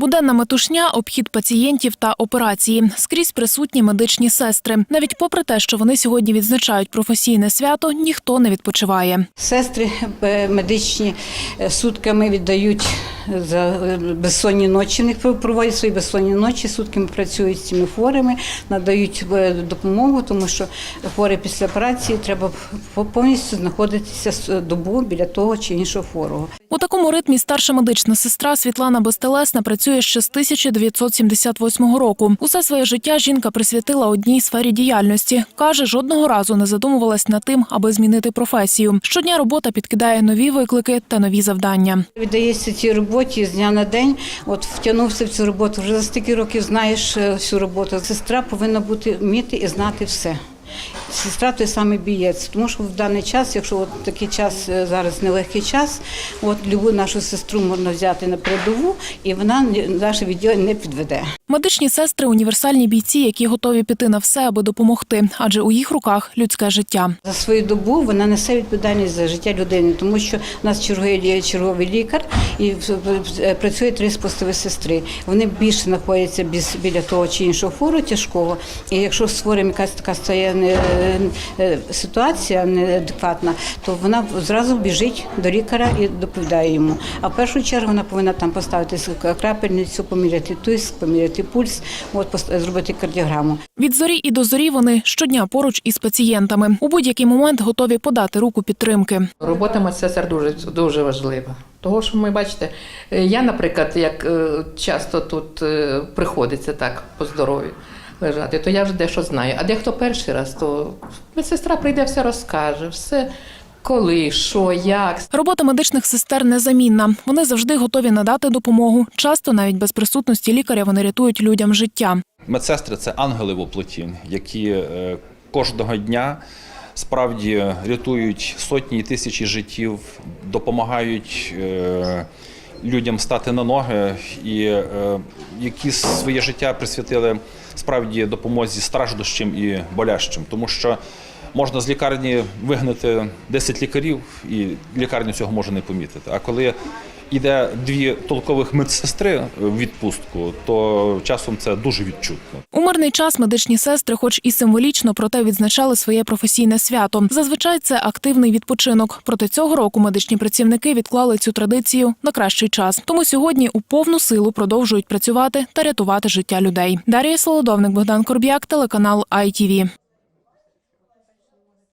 Буденна метушня, обхід пацієнтів та операції. Скрізь присутні медичні сестри. Навіть попри те, що вони сьогодні відзначають професійне свято, ніхто не відпочиває. Сестри е, медичні е, сутками віддають за безсонні ночі. В них проводять свої безсонні ночі, сутками працюють з цими хворими, надають е, допомогу, тому що хворі після операції треба повністю знаходитися добу біля того чи іншого хворого. У такому ритмі старша медична сестра Світлана Безтелесна працює ще з 1978 року. Усе своє життя жінка присвятила одній сфері діяльності. Каже, жодного разу не задумувалась над тим, аби змінити професію. Щодня робота підкидає нові виклики та нові завдання. Віддається цій роботі з дня на день. От втягнувся в цю роботу. Вже за стільки років знаєш е, всю роботу. Сестра повинна бути вміти і знати все. Сестра той самий бієць, тому що в даний час, якщо от такий час е, зараз нелегкий час, от любу нашу сестру можна взяти на передову, і вона наше відділення не підведе. Медичні сестри універсальні бійці, які готові піти на все, аби допомогти, адже у їх руках людське життя. За свою добу вона несе відповідальність за життя людини, тому що у нас чергує черговий лікар і в- працює три спостові сестри. Вони більше знаходяться біля того чи іншого хвору тяжкого. І якщо з хворим якась така стає е, ситуація неадекватна, то вона зразу біжить до лікаря і доповідає йому. А в першу чергу вона повинна там поставити крапельницю, поміряти тиск, поміряти пульс, от зробити кардіограму. Від зорі і до зорі вони щодня поруч із пацієнтами. У будь-який момент готові подати руку підтримки. Робота медсестер дуже, дуже важлива. Того, що ми бачите, е, я, наприклад, як е, часто тут е, приходиться так по здоров'ю лежати, то я вже дещо знаю. А дехто перший раз, то медсестра прийде, все розкаже, все коли, що, як. Робота медичних сестер незамінна. Вони завжди готові надати допомогу. Часто навіть без присутності лікаря вони рятують людям життя. Медсестри це ангели в оплоті, які е, кожного дня справді рятують сотні і тисячі життів, допомагають е, людям стати на ноги, і е, які своє життя присвятили справді допомозі страждущим і болящим, тому що. Можна з лікарні вигнати 10 лікарів, і лікарня цього може не помітити. А коли йде дві толкових медсестри в відпустку, то часом це дуже відчутно. У мирний час медичні сестри, хоч і символічно, проте відзначали своє професійне свято. Зазвичай це активний відпочинок. Проте цього року медичні працівники відклали цю традицію на кращий час. Тому сьогодні у повну силу продовжують працювати та рятувати життя людей. Дар'я Солодовник, Богдан Корб'як, телеканал ITV.